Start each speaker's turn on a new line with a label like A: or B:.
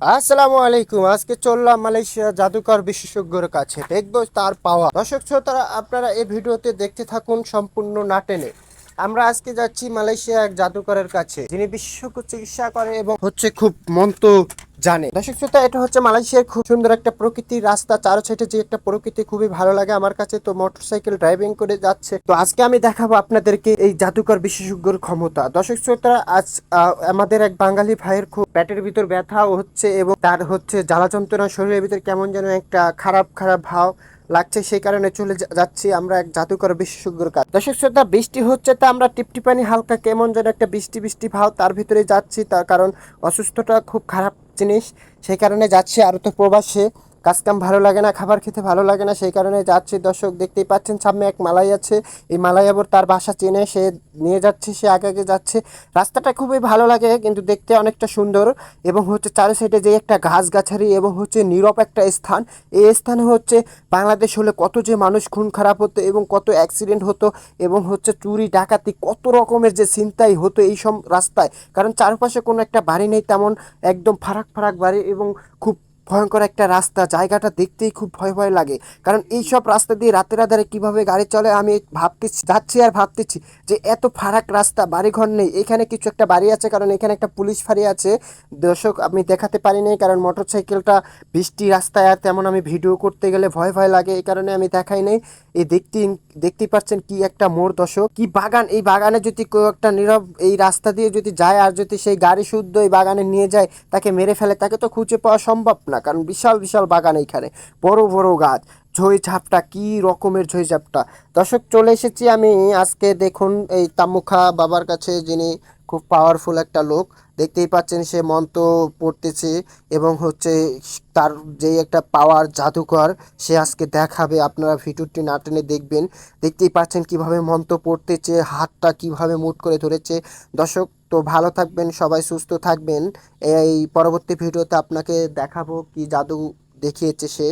A: আসসালামু আলাইকুম। আজকে চললাম মালয়েশিয়া জাদুকর বিশেষজ্ঞর কাছে। দেখব তার পাওয়া। দর্শক, শ্রোতারা, আপনারা এই ভিডিওতে দেখতে থাকুন সম্পূর্ণ না টেনে। আমরা আজকে যাচ্ছি মালয়েশিয়া এক জাদুকরের কাছে, যিনি বিশেষজ্ঞ চিকিৎসা করে এবং হচ্ছে খুব মন্ত জানে। দর্শক শ্রোতা, এটা হচ্ছে মালয়েশিয়ার খুব সুন্দর একটা প্রকৃতির রাস্তা চারো সাইডে যে একটা প্রকৃতি খুবই ভালো লাগে আমার কাছে, তো মোটরসাইকেল ড্রাইভিং করে যাচ্ছে। তো আজকে আমি দেখাবো আপনাদেরকে এই জাদুকর বিশেষজ্ঞর ক্ষমতা। দর্শক শ্রোতা, আজ আমাদের এক বাঙালি ভাইয়ের খুব পেটের ভিতর ব্যথাও হচ্ছে এবং তার হচ্ছে জ্বালা যন্ত্রণা, শরীরের ভিতর কেমন যেন একটা খারাপ খারাপ ভাব লাগছে, সেই কারণে চলে যাচ্ছি আমরা এক জাদুকর বিশেষজ্ঞর কাছে। দর্শক শ্রোতা, বৃষ্টি হচ্ছে তা আমরা টিপটিপানি হালকা কেমন যেন একটা বৃষ্টি বৃষ্টি ভাব তার ভিতরে যাচ্ছি, তার কারণ অসুস্থতা খুব খারাপ জিনিস সেই কারণে যাচ্ছে আর তো প্রবাসে। কাজ কাম ভালো লাগে না, খাবার খেতে ভালো লাগে না, সেই কারণে যাচ্ছে। দর্শক দেখতেই পাচ্ছেন, সামনে এক মালাই আছে। এই মালাইয়াবর তার বাসা চেনে সে নিয়ে যাচ্ছে, সে আগে আগে যাচ্ছে। রাস্তাটা খুবই ভালো লাগে, কিন্তু দেখতে অনেকটা সুন্দর। এবং হচ্ছে চারি সাইডে যে একটা গাছগাছালি এবং হচ্ছে নীরব একটা স্থান। এই স্থানে হচ্ছে বাংলাদেশ হলে কত যে মানুষ খুন খারাপ হতো এবং কত অ্যাক্সিডেন্ট হতো এবং হচ্ছে চুরি, ডাকাতি, কত রকমের যে চিন্তাই হতো এই সব রাস্তায়। কারণ চারপাশে কোনো একটা বাড়ি নেই তেমন, একদম ফারাক ফারাক বাড়ি এবং খুব ভয়ঙ্কর একটা রাস্তা। জায়গাটা দেখতেই খুব ভয় ভয় লাগে। কারণ এই সব রাস্তা দিয়ে রাতের আধারে কীভাবে গাড়ি চলে, আমি ভাবতেছি, যাচ্ছি আর ভাবতেছি যে এত ফারাক রাস্তা, বাড়িঘর নেই। এখানে কিছু একটা বাড়ি আছে, কারণ এখানে একটা পুলিশ ফাঁড়ি আছে। দর্শক, আমি দেখাতে পারি নাই, কারণ মোটর সাইকেলটা বৃষ্টি রাস্তায়, আর তেমন আমি ভিডিও করতে গেলে ভয় ভয় লাগে, এই কারণে আমি দেখাই নাই। এই দেখতে, দেখতেই পাচ্ছেন কি একটা মোড়, দর্শক। কি বাগান! এই বাগানে যদি কেউ একটা নীরব এই রাস্তা দিয়ে যদি যায়, আর যদি সেই গাড়ি শুদ্ধ এই বাগানে নিয়ে যায়, তাকে মেরে ফেলে, তাকে তো খুঁজে পাওয়া সম্ভব না। কারণ বিশাল বিশাল বাগান এইখানে। বড় বড় গাছ। ঝই ঝাপটা, কি রকমের ঝই ঝাপটা। দর্শক, চলে এসেছি আমি আজকে দেখুন এই তামুখা বাবার কাছে, যিনি খুব পাওয়ারফুল একটা লোক। দেখতেই পাচ্ছেন সে মন্ত্র পড়তেছে এবং হচ্ছে তার যে একটা পাওয়ার জাদুকর, সে আজকে দেখাবে। আপনারা ভিডিওটি না টেনে দেখবেন। দেখতেই পাচ্ছেন কীভাবে মন্ত্র পড়তেছে, হাতটা কীভাবে মুট করে ধরেছে। দর্শক তো ভালো থাকবেন, সবাই সুস্থ থাকবেন। এই পরবর্তী ভিডিওতে আপনাকে দেখাবো কি জাদু দেখিয়েছে সে।